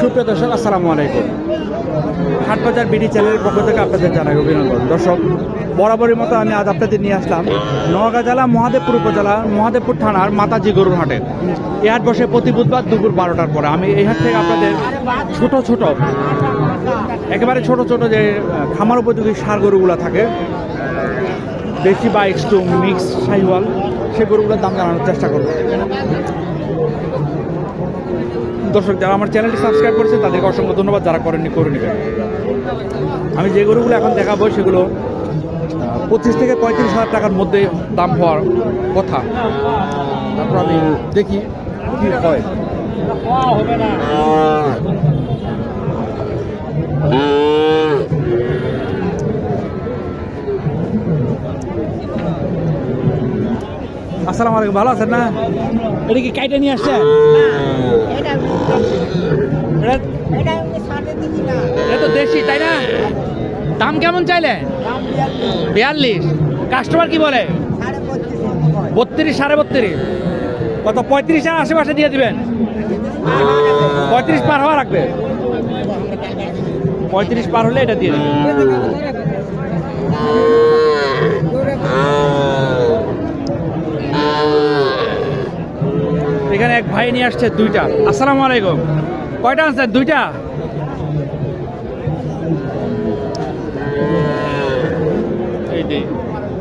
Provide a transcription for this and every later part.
সুপ্রিয় দর্শক, আসসালামু আলাইকুম। হাটবাজার বিডি চ্যানেলের পক্ষ থেকে আপনাদের জানাই অভিনন্দন। দর্শক বরাবরের মতো আমি আজ আপনাদের নিয়ে আসলাম নোয়াগাঁ জেলা, মহাদেবপুর উপজেলা, মহাদেবপুর থানার মাতাজি গরুর হাটে। এই হাট বসে প্রতি বুধবার দুপুর বারোটার পরে। আমি এই হাট থেকে আপনাদের ছোট ছোট, একেবারে ছোট ছোট যে খামার উপযোগী সার গরুগুলো থাকে দেশি বা এক্সটু মিক্স শাহিওয়াল সেই গরুগুলোর দাম জানানোর চেষ্টা করব। দর্শক, যারা আমার চ্যানেলটি সাবস্ক্রাইব করেছে, তাদেরকে অসংখ্য ধন্যবাদ, যারা করেননি, করে নেবেন। আমি যে গরুগুলো এখন দেখাবো, সেগুলো পঁচিশ থেকে পঁয়ত্রিশ হাজার টাকার মধ্যে দাম হওয়ার কথা। তারপর আমি দেখি কি হয়। আসসালামু আলাইকুম, ভালো আছেন না? এটা কি কাইটে নিয়ে আসছেন এটা তো দেশি, তাই না? দাম কেমন চাইলে? বিয়াল্লিশ। কাস্টমার কি বলে? বত্রিশ, সাড়ে বত্রিশ। কত? পঁয়ত্রিশ আর আশেপাশে দিয়ে দিবেন। পঁয়ত্রিশ পার হওয়া রাখবে পঁয়ত্রিশ পার হলে এটা দিয়ে দিবেন। এখানে এক ভাই নিয়ে আসছে দুইটা। আসসালামু আলাইকুম। কয়টা আনছেন? দুইটা?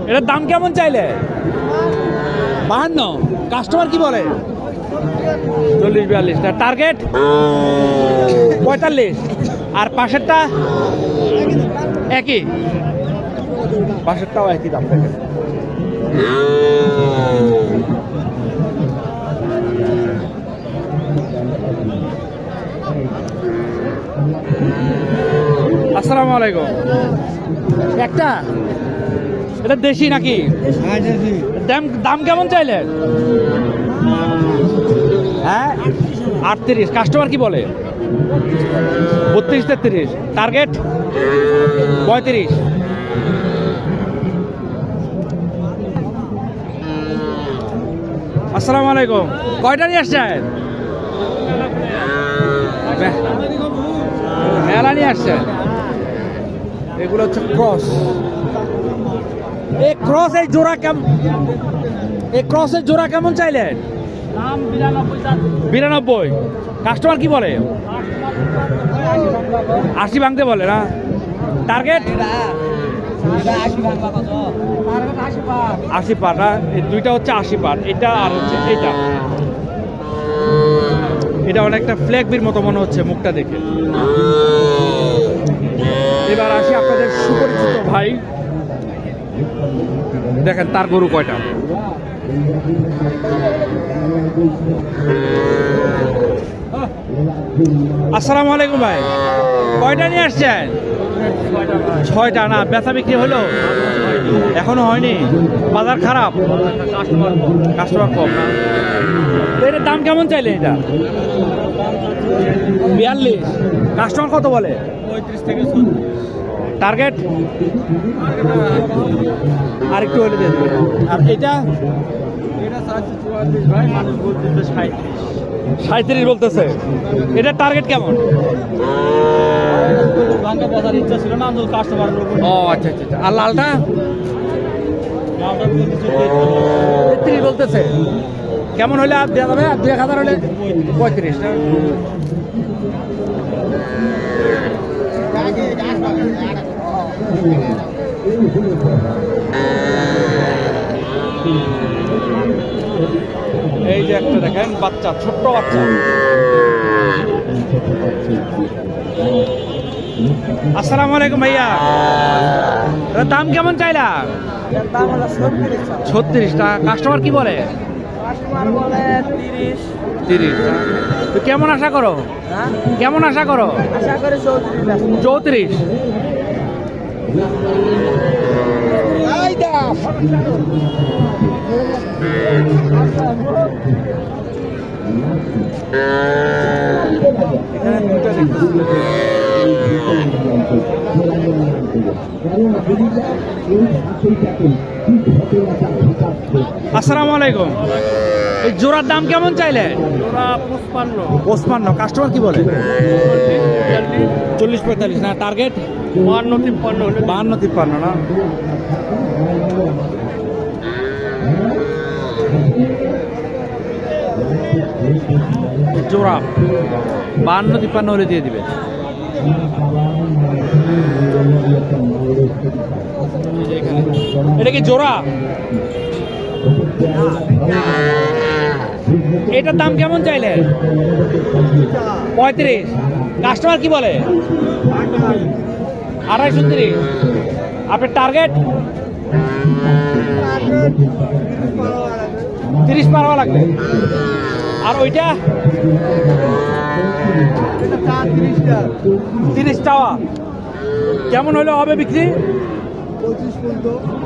এটার দাম কেমন চাইলে? বাহান্ন। কাস্টমার কি বলে? চল্লিশ, বিয়াল্লিশ। টার্গেট পঁয়তাল্লিশ। আর পাশেরটা? একই। পাশেরটাও একই দাম। থাকে আসসালামু আলাইকুম। একটা? এটা দেশি নাকি? দাম দাম কেমন চাইলে? হ্যাঁ? আটত্রিশ। কাস্টমার কি বলে? বত্রিশ তেত্রিশ। টার্গেট? পঁয়ত্রিশ। আসসালামু আলাইকুম। কয়টা নিয়ে আসছেন? মেলা নিয়ে আসছেন। এগুলো হচ্ছে ক্রস এই ক্রস এই জোড়া কেমন এই ক্রসের জোড়া কেমন চাইলেন বিরানব্বই কাস্টমার কি বলে? আশি ভাঙতে বলে না? টার্গেট আশি পার না? দুইটা হচ্ছে আশি পার এটা আর হচ্ছে এটা এটা অনেকটা ফ্ল্যাগবির মতো মনে হচ্ছে মুখটা দেখে। এবার আসি আপনাদের সুপরিচিত ভাই। দেখেন, তার গরু কয়টা? আসসালামু আলাইকুম ভাই। কয়টা নিয়ে আসছেন? ছয়টা না, বেচা বিক্রি হলো? এখনও হয়নি? বাজার খারাপ? কাস্টমার কম। এটার দাম কেমন চাইলে এটা? বিয়াল্লিশ। কাস্টমার কত বলে? টার্গেট আর একটু হলে দিয়ে আর এটা? সাঁত্রিশ বলতেছে এটা টার্গেট কেমন? ও আচ্ছা আচ্ছা আচ্ছা। আর লালটা? তেত্রিশ বলতেছে। কেমন হলে আর দেওয়া যাবে? আর দুই এক হাজার হলে? পঁয়ত্রিশ। না? এই যে একটা দেখেন বাচ্চা ছোট্ট বাচ্চা। আসসালামু আলাইকুম ভাইয়া। দাম কেমন চাইলা? ছত্রিশ টাকা। কাস্টমার কি বলে? বলে তিরিশ। তিরিশ। তো কেমন আশা করো? হ্যাঁ? কেমন আশা করো? আশা করি চৌত্রিশ এখানে আসসালামু আলাইকুম। এই জোড়ার দাম কেমন চাইলে? পঁচপান্ন। কাস্টমার কি বলে? চল্লিশ পঁয়তাল্লিশ। না টার্গেট বান্ন তিপ্পান্ন। বাহান্ন তিপ্পান্ন না? জোড়া। বাহান্ন তিপ্পান্ন হলে দিয়ে দিবে। এটা কি জোড়া? এটার দাম কেমন চাইলে? পঁয়ত্রিশ। কাস্টমার কি বলে? আড়াইশো তিরিশ। আপনার টার্গেট তিরিশ পার হওয়া লাগবে। আর ওইটা? তিরিশ টাওয়া। কেমন হলে হবে বিক্রি?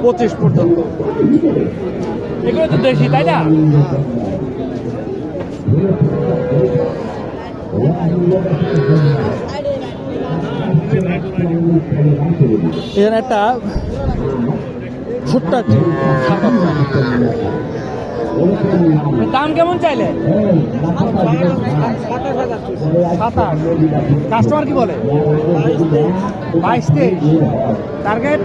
পঁচিশ পর্যন্ত। এগুলো তো দেশি, তাই না? এখানে একটা ছোট্ট। দাম কেমন চাইলে? কাস্টমার কি বলে? বাইশ তেইশ। টার্গেট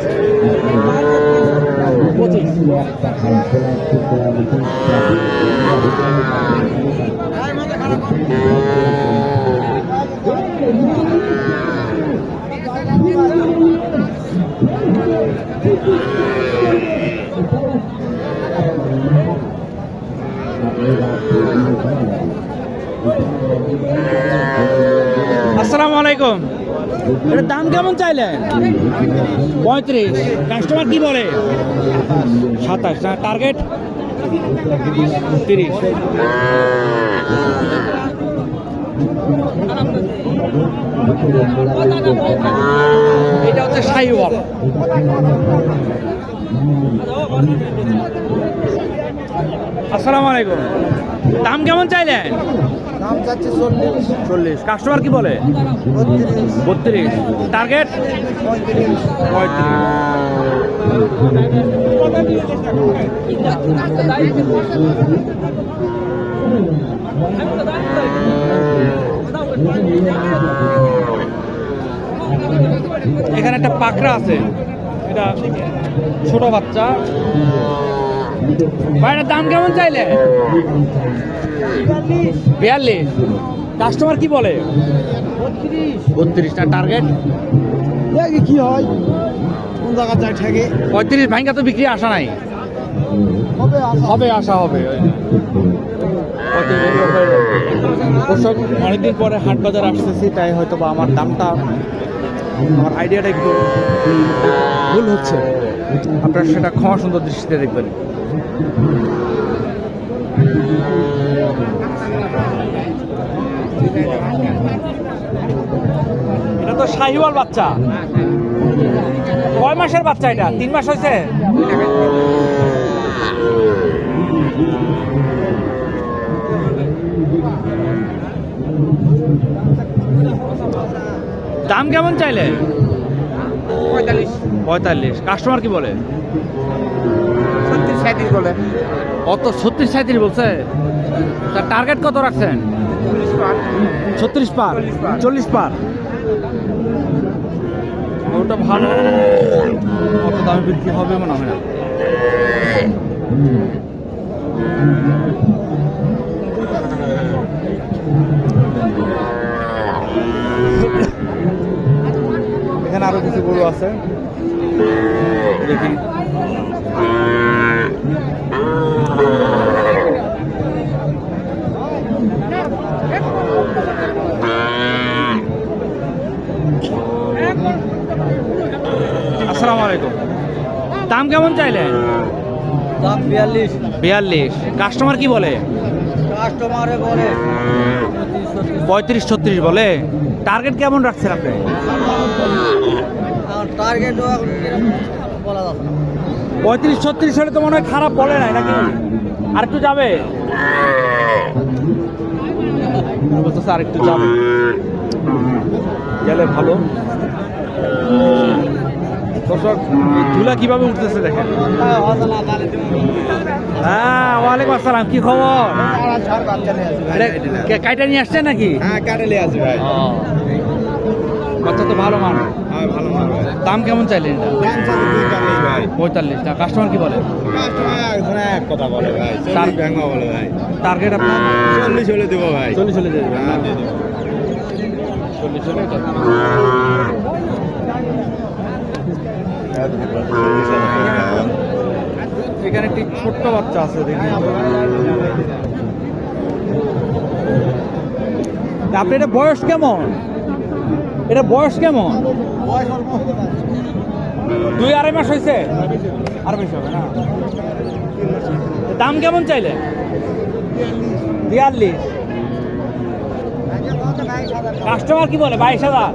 পঁচিশ। আলাইকুম। দাম কেমন চাইলেন পঁয়ত্রিশ। কাস্টমার কি বলে? সাতাশ। টার্গেট তিরিশ। এটা হচ্ছে সাইওয়াল। আসসালামু আলাইকুম। দাম কেমন চাইলেন দাম চাচ্ছে চল্লিশ। চল্লিশ। কাস্টমার কি বলে? বত্রিশ। টার্গেট? পঁয়ত্রিশ। এখানে একটা পাকড়া আছে। এটা ছোট বাচ্চা। ভাইটার দাম কেমন চাইলে? বিয়াল্লিশ। কাস্টমার কি বলে? বত্রিশ বত্রিশটা টার্গেট দেখি কি হয়। কোন জায়গা যায় ঠেকে। পঁয়ত্রিশ ভাঙ্গা তো বিক্রি আসা নাই। হবে আসা। হবে আসা হবে। দর্শক অনেকদিন পরে হাট বাজার আসতেছি তাই হয়তো বা আমার দামটা আমার আইডিয়াটা একটু ভুল হচ্ছে। আপনারা সেটা ক্ষমা সুন্দর দৃষ্টিতে দেখবেন। এটা তো শাহিওয়াল বাচ্চা। কয় মাসের বাচ্চা এটা? তিন মাস হয়েছে? দাম কেমন চাইলে? পঁয়তাল্লিশ। পঁয়তাল্লিশ। কাস্টমার কি বলে? ছত্রিশ সাঁত্রিশ বলে। অত ছত্রিশ সাঁত্রিশ বলছে? তার টার্গেট কত রাখছেন? ছত্রিশ পার। চল্লিশ পার? ওটা ভালো। অত দামে বিক্রি হবে মনে হয় না। আরও কিছু গরু আছে। দেখি। আসসালামু আলাইকুম। দাম কেমন চাইলেন? দাম বিয়াল্লিশ। বিয়াল্লিশ। কাস্টমার কি বলে? কাস্টমারে বলে। পঁয়ত্রিশ ছত্রিশ বলে। টার্গেট কেমন রাখছেন আপনি? বলা যাচ্ছে পঁয়ত্রিশ ছত্রিশ হলে তো মনে হয় খারাপ বলে নাই নাকি? আর একটু যাবে? আর একটু যাবে। গেলে ভালো। দর্শক ধুলা কীভাবে উঠতেছে দেখেন? হ্যাঁ ওয়ালাইকুম আসসালাম কি খবর? কাইটা নিয়ে আসছেন নাকি? হ্যাঁ ভাই। বাচ্চা তো ভালো মান হ্যাঁ ভালো দাম কেমন চাইলেন পঁয়তাল্লিশ না কাস্টমার কি বলে? কাস্টমার এক কথা বলে ভাই তার- বলে ভাই। টার্গেট আপনার? চল্লিশ হলে দেবো ভাই। চল্লিশ চলে যাবে হ্যাঁ দেবো। চল্লিশ চলে এখানে একটি ছোট্ট বাচ্চা আছে আপনি এটা বয়স কেমন? এটা বয়স কেমন? দুই আড়াই মাস হয়েছে? দাম কেমন চাইলে? বিয়াল্লিশ। কাস্টমার কি বলে? বাইশ হাজার।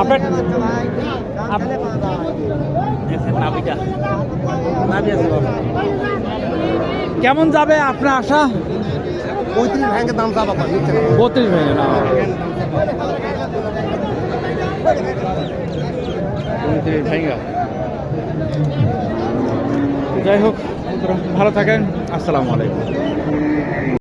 আপনার কেমন যাবে আপনার আশা? পঁয়ত্রিশ ভেঙে দাম পাই বত্রিশ ভেঙে না। যাই হোক ভালো থাকেন। আসসালামু আলাইকুম।